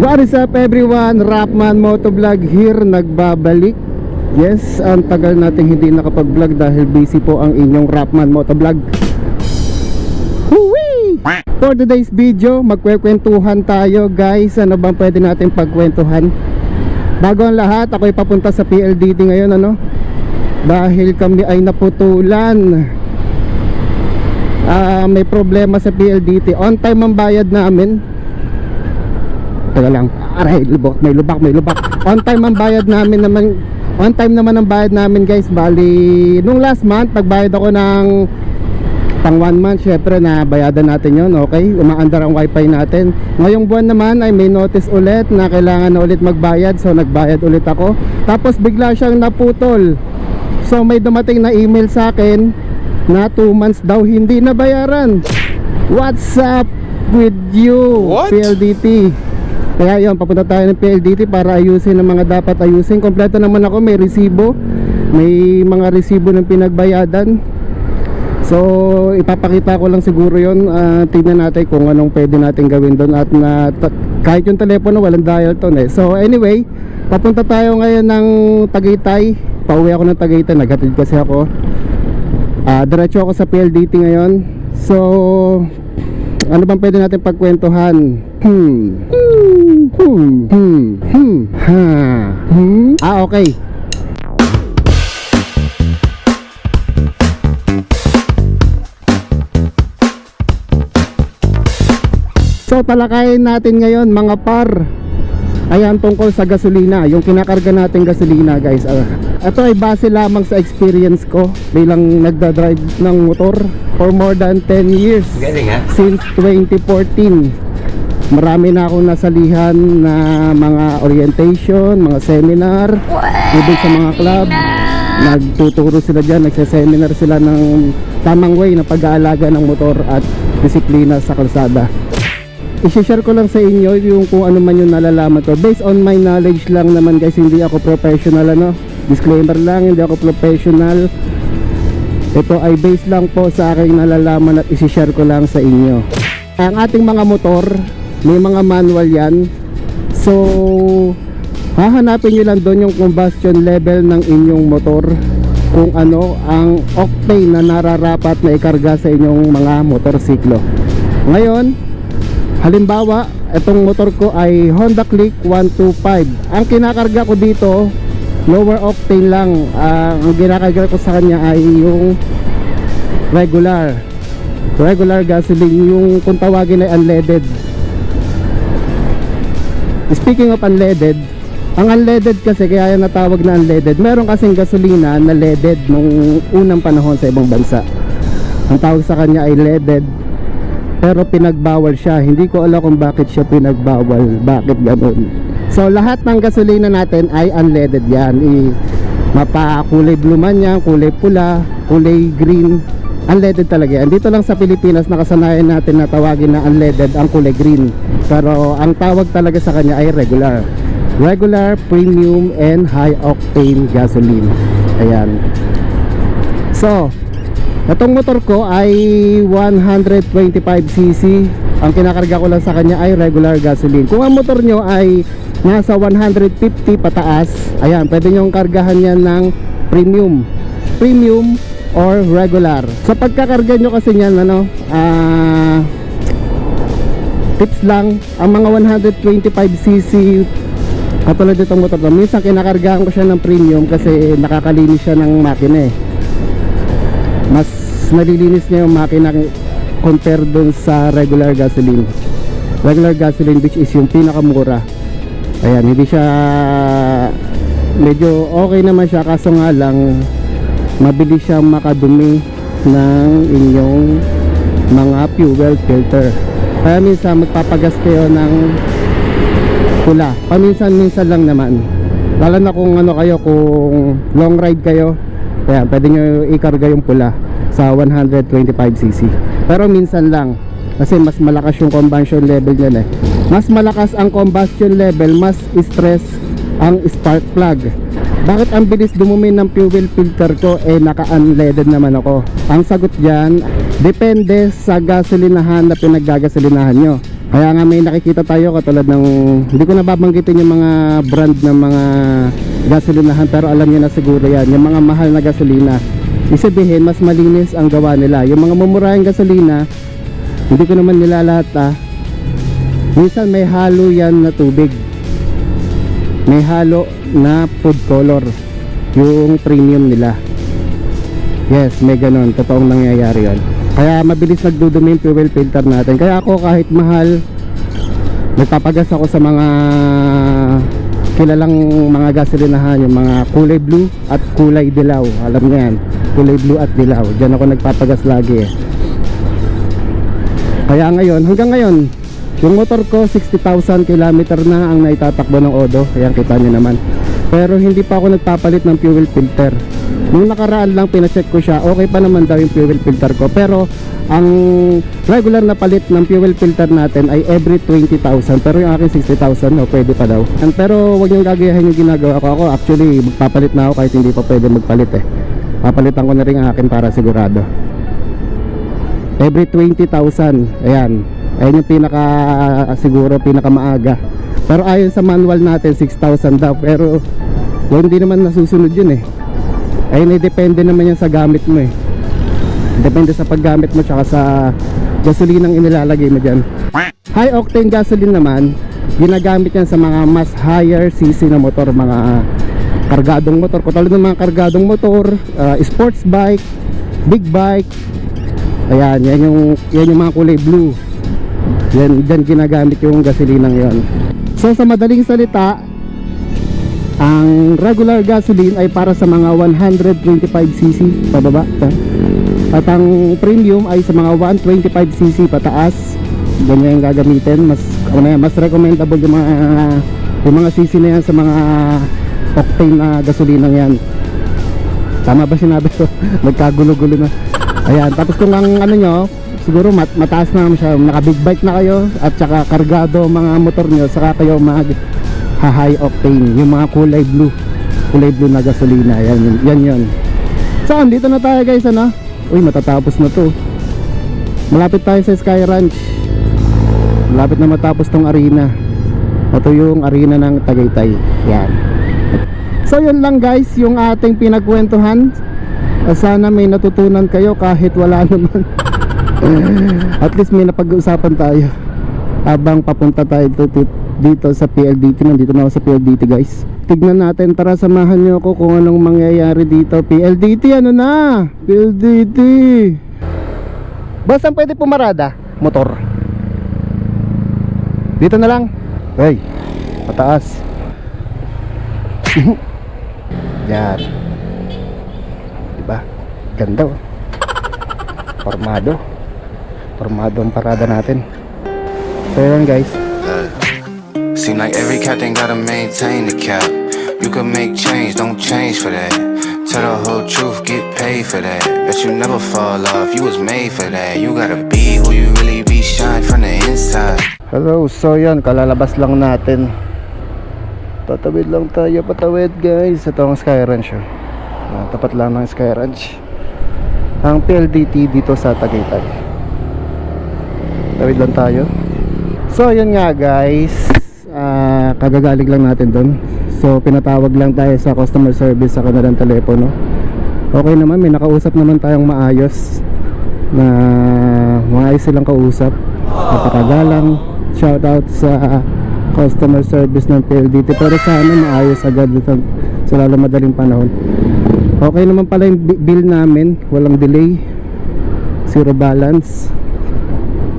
What is up everyone? Rapman Motovlog here, nagbabalik Yes, ang tagal nating hindi nakapag-vlog dahil busy po ang inyong Rapman Motovlog! For today's video, magkwekwentuhan tayo guys Ano bang pwede natin pagkwentuhan? Bago ang lahat, ako'y papunta sa PLDT ngayon ano? Dahil kami ay naputulan Ah, May problema sa PLDT On time ang bayad namin Teka lang. Aray, lubak, may lubak, may lubak. On time ang bayad namin naman. On time naman ang bayad namin guys. Bali, nung last month, nagbayad ako ng pang one month. Syempre, na bayadan natin yon Okay, umaandar ang wifi natin. Ngayong buwan naman ay may notice ulit na kailangan na ulit magbayad. So, nagbayad ulit ako. Tapos, bigla siyang naputol. So, may dumating na email sa akin na 2 months daw hindi nabayaran. What's up with you, What? PLDT? Kaya yun, papunta tayo ng PLDT para ayusin ang mga dapat ayusin. Kompleto naman ako, may resibo. May mga resibo ng pinagbayadan. So, ipapakita ko lang siguro yon uh, Tignan natin kung anong pwede natin gawin doon. At na, kahit yung telepono, walang dial tone eh. So, anyway, papunta tayo ngayon ng Tagaytay. Pauwi ako ng Tagaytay, naghatid kasi ako. Ah, diretso ako sa PLDT ngayon. So, ano bang pwede natin pagkwentuhan? Hmm. Hmm. Hmm. Hmm. Hmm. Ha. Hmm. Ah, okay. So, talakayin natin ngayon mga par. Ayan tungkol sa gasolina, yung kinakarga natin gasolina guys. Ah, ito ay base lamang sa experience ko bilang nagda-drive ng motor for more than 10 years Galing ha? since 2014 marami na akong nasalihan na mga orientation, mga seminar. Even sa mga club nagtuturo sila dyan, nagsaseminar sila ng tamang way na pag-aalaga ng motor at disiplina sa kalsada. I-share ko lang sa inyo yung kung ano man yung nalalaman ko. Based on my knowledge lang naman guys hindi ako professional ano? Disclaimer lang hindi ako professional. Ito ay based lang po sa aking nalalaman at isi-share ko lang sa inyo. Ang ating mga motor may mga manual yan so hahanapin nyo lang doon yung combustion level ng inyong motor kung ano ang octane na nararapat na ikarga sa inyong mga motorsiklo ngayon Halimbawa, itong motor ko ay Honda Click 125. Ang kinakarga ko dito, lower octane lang. Ah, ang kinakarga ko sa kanya ay yung regular. Regular gasoline, yung kung tawagin ay unleaded. Speaking of unleaded, ang unleaded kasi kaya yung natawag na unleaded, meron kasing gasolina na leaded nung unang panahon sa ibang bansa. Ang tawag sa kanya ay leaded pero pinagbawal siya. Hindi ko alam kung bakit siya pinagbawal bakit ganun. So lahat ng gasolina natin ay unleaded yan. I, mapa kulay blue man yan kulay pula kulay green unleaded talaga yan. Dito lang sa Pilipinas nakasanayan natin na tawagin na unleaded ang kulay green. Pero ang tawag talaga sa kanya ay regular. Regular premium and high octane gasoline. Ayan. So Itong motor ko ay 125cc Ang kinakarga ko lang sa kanya ay regular gasoline. Kung ang motor nyo ay nasa 150 pataas Ayan, pwede nyo kargahan yan ng premium. Premium or regular. Sa pagkakarga nyo kasi yan ano ah Tips lang Ang mga 125cc Katulad itong motor ko. Minsan kinakargahan ko siya ng premium Kasi nakakalinis siya ng makina eh. Mas nalilinis niya yung makina compare dun sa regular gasoline. Regular gasoline which is yung pinakamura. Ayan hindi siya medyo okay naman siya kaso nga lang mabilis siyang makadumi ng inyong mga fuel filter. Kaya minsan magpapagas kayo ng pula. Paminsan-minsan lang naman. Lalo na kung ano kayo kung long ride kayo. Kaya pwede nyo ikarga yung pula sa 125cc pero minsan lang kasi mas malakas yung combustion level niyan eh. Mas malakas ang combustion level mas stress ang spark plug bakit ang bilis dumumi ng fuel filter ko? Eh naka unleaded naman ako. Ang sagot dyan depende sa gasolinahan na pinaggagasolinahan nyo. Kaya nga may nakikita tayo katulad ng hindi ko nababanggitin yung mga brand ng mga gasolinahan pero alam niyo na siguro yan. Yung mga mahal na gasolina isabihin mas malinis ang gawa nila. Yung mga mumurahing gasolina hindi ko naman nilalat ah. Minsan may halo yan na tubig may halo na food color yung premium nila. Yes may ganon. Totoong nangyayari yon kaya mabilis nagdudumi yung fuel filter natin. Kaya ako kahit mahal nagpapagas ako sa mga kilalang mga gasolinahan yung mga kulay blue at kulay dilaw. Alam niyo yan kulay blue at dilaw. Dyan ako nagpapagas lagi. Kaya ngayon hanggang ngayon yung motor ko 60,000 kilometer na ang naitatakbo ng Odo. Ayan kita nyo naman. Pero hindi pa ako nagpapalit ng fuel filter. Nung nakaraan lang pinacheck ko siya okay pa naman daw yung fuel filter ko. Pero ang regular na palit ng fuel filter natin ay every 20,000 pero yung akin 60,000 no, pwede pa daw. And pero wag niyong gagayahin yung ginagawa ko. Ako actually magpapalit na ako kahit hindi pa pwede magpalit eh. Papalitan ko na rin ang akin para sigurado. Every 20,000 ayan ayan yung pinaka siguro pinaka maaga pero ayon sa manual natin 6,000 daw. Pero well, hindi naman nasusunod yun eh. Ayun eh depende naman yan sa gamit mo eh. Depende sa paggamit mo tsaka sa gasolinang inilalagay mo dyan. High octane gasoline naman. Ginagamit yan sa mga mas higher cc na motor mga kargadong motor. Katulad ng mga kargadong motor uh, sports bike big bike. Ayan yan yung, yan yung mga kulay blue yan, dyan ginagamit yung gasolinang yon so sa madaling salita ang regular gasoline ay para sa mga 125cc pababa at ang premium ay sa mga 125cc pataas. Ganyan yung gagamitin. Mas, ano mas recommendable yung mga yung mga cc na yan sa mga octane na gasolinang yan. Tama ba sinabi ko? Nagkagulo-gulo na. Ayan tapos kung ang ano nyo siguro mat mataas na siya naka big bike na kayo at saka kargado mga motor nyo saka kayo mag ha high octane yung mga kulay blue. Kulay blue na gasolina yan yun, yan yun. So dito na tayo guys ano? Uy matatapos na to. Malapit tayo sa Sky Ranch. Malapit na matapos tong arena. Ito yung arena ng Tagaytay. Yan. So yun lang guys yung ating pinagkwentuhan. Sana may natutunan kayo kahit wala naman at least may napag-uusapan tayo. Habang papunta tayo dito, dito sa PLDT nandito na ako sa PLDT guys. Tignan natin tara samahan nyo ako kung anong mangyayari dito. PLDT ano na? PLDT Boss, saan pwede pumarada? Motor. Dito na lang. Hey, pataas. Yan. Diba? Ganda oh. Formado Formado ang parada natin So yun guys Seem like every captain gotta maintain the cap. You can make change, don't change for that. Tell the whole truth, get paid for that. Bet you never fall off, you was made for that. You gotta be who you really be, shine from the inside. Hello, so yan, kalalabas lang natin Tatawid lang tayo, patawid guys Ito ang Sky Ranch oh. Ah, Tapat lang ng Sky Ranch Ang PLDT dito sa Tagaytay Tawid lang tayo. So yun nga guys. Ah, Kagagaling lang natin doon So pinatawag lang tayo sa customer service sa kanilang telepono. Okay naman, may nakausap naman tayong maayos Na maayos silang kausap. Napakagalang. Shoutout sa customer service ng PLDT Pero sana maayos agad dito sa lalo madaling panahon. Okay naman pala yung bi- bill namin. Walang delay. Zero balance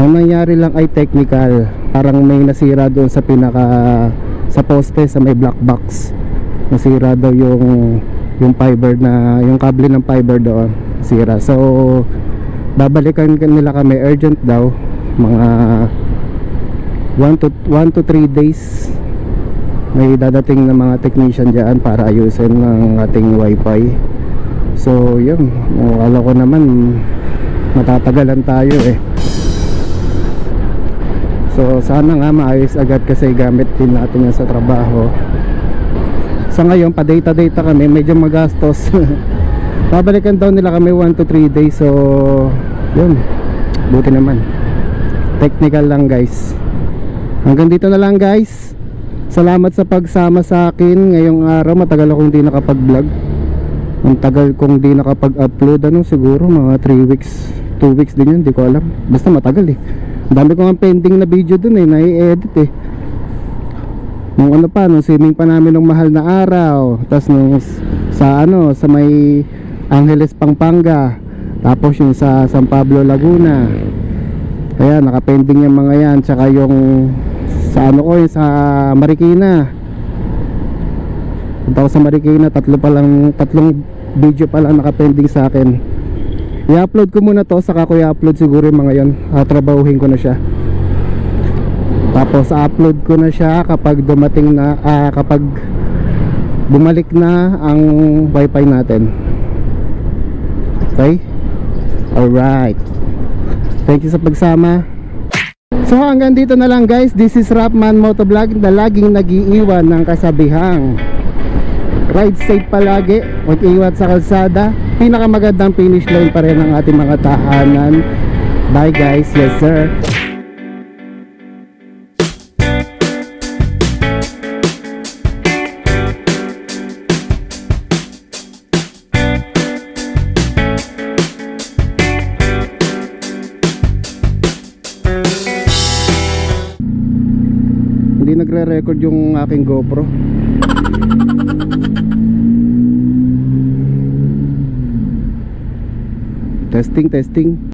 Ang nangyari lang ay technical. Parang may nasira doon sa pinaka Sa poste sa may black box. Nasira daw yung Yung fiber na Yung kable ng fiber doon. Nasira. So Babalikan nila kami. Urgent daw. Mga 1 to 1 to 3 days. May dadating na mga technician diyan para ayusin ng ating wifi. So yun. Akala ko naman matatagalan tayo eh so sana nga maayos agad kasi gamit din natin yan sa trabaho sa ngayon pa data data kami medyo magastos babalikan daw nila kami 1 to 3 days so yun buti naman technical lang guys Hanggang dito na lang guys. Salamat sa pagsama sa akin ngayong araw. Matagal akong di nakapag-vlog. Ang tagal kong di nakapag-upload. Ano siguro mga 3 weeks, 2 weeks din yun. Di ko alam. Basta matagal eh. Dami ko nga pending na video dun eh. Nai-edit eh. Nung ano pa, nung swimming pa namin ng mahal na araw. Tapos nung sa ano, sa may Angeles Pampanga. Tapos yung sa San Pablo Laguna. Kaya nakapending yung mga yan. Tsaka yung sa ano ko, yung sa Marikina. Punta ko sa Marikina, tatlo pa lang, tatlong video pa lang nakapending sa akin. I-upload ko muna to, saka ko i-upload siguro yung mga yon. Ah, trabahuhin ko na siya. Tapos upload ko na siya kapag dumating na ah, kapag bumalik na ang wifi natin. Okay? Alright. Thank you sa pagsama. So hanggang dito na lang guys. This is Rapman Motovlog na laging nag-iiwan ng kasabihang ride safe palagi, mag-iwat sa kalsada. Pinakamagandang finish line pa rin ang ating mga tahanan. Bye guys. Yes sir. Hindi nagre-record yung aking GoPro. Testing, testing.